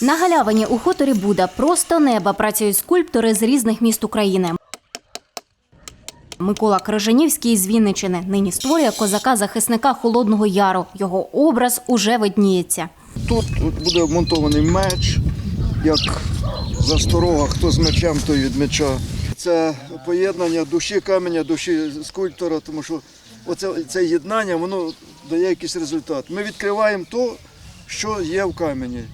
На галявині у хуторі Буда просто неба працюють скульптори з різних міст України. Микола Крижанівський з Вінничини нині створює козака-захисника Холодного Яру. Його образ уже видніється. Тут буде вмонтований меч, як засторога, хто з мечем, той від меча. Це поєднання душі каменя, душі скульптора, тому що оце, це єднання воно дає якийсь результат. Ми відкриваємо то, що є в камені.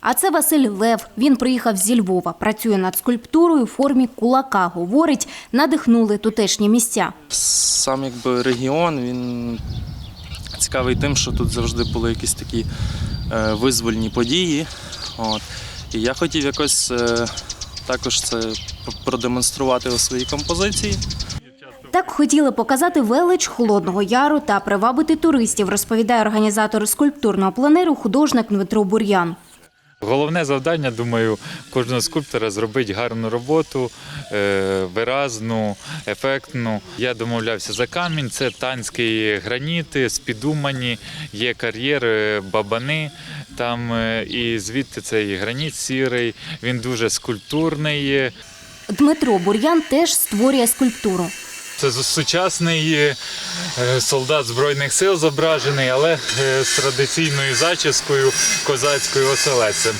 А це Василь Лев. Він приїхав зі Львова. Працює над скульптурою у формі кулака. Говорить, надихнули тутешні місця. Сам якби регіон він цікавий тим, що тут завжди були якісь такі е, визвольні події. От. І я хотів якось е, також це продемонструвати у своїй композиції. Так хотіли показати велич Холодного Яру та привабити туристів, розповідає організатор скульптурного пленеру художник Дмитро Бур'ян. Головне завдання, думаю, кожного скульптора зробити гарну роботу, е, виразну, ефектну. Я домовлявся за камінь. Це танські граніти, спідумані, є кар'єр, е, бабани. Там е, і звідти цей граніт сірий. Він дуже скульптурний. Дмитро Бур'ян теж створює скульптуру. Це сучасний е, солдат Збройних сил зображений, але е, з традиційною зачіскою козацькою оселецем.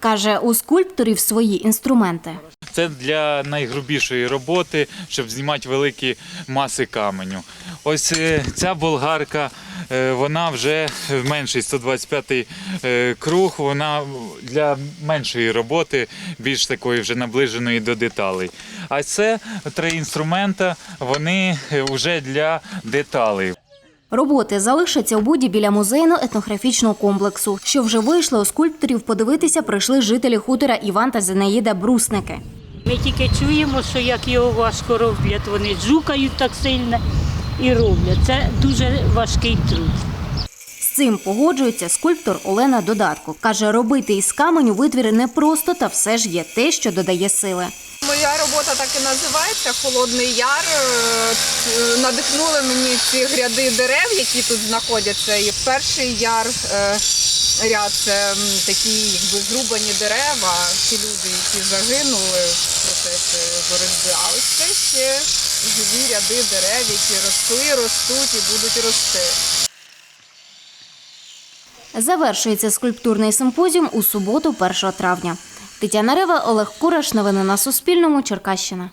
Каже, у скульпторів свої інструменти. Це для найгрубішої роботи, щоб знімати великі маси каменю. Ось е, ця болгарка, е, вона вже менший 125 е, круг, вона для меншої роботи, більш такої вже наближеної до деталей. А це три інструмента, вони вже для деталей. Роботи залишаться у буді біля музейно-етнографічного комплексу. Що вже вийшло у скульпторів подивитися, прийшли жителі хутора Іван та Зинаїда Брусники. Ми тільки чуємо, що як його важко роблять, вони джукають так сильно і роблять. Це дуже важкий труд. З цим погоджується скульптор Олена Додатко. Каже, робити із каменю витвіри непросто, та все ж є те, що додає сили. Моя робота так і називається Холодний Яр. Е, Надихнули мені ці гряди дерев, які тут знаходяться. І перший яр е, ряд це такі якби зрубані дерева, ті люди, які загинули в процесі боротьби. А ось це ще живі ряди дерев, які росли, ростуть і будуть рости. Завершується скульптурний симпозіум у суботу, 1 травня. Тетяна Рева, Олег Кураш. Новини на Суспільному. Черкащина.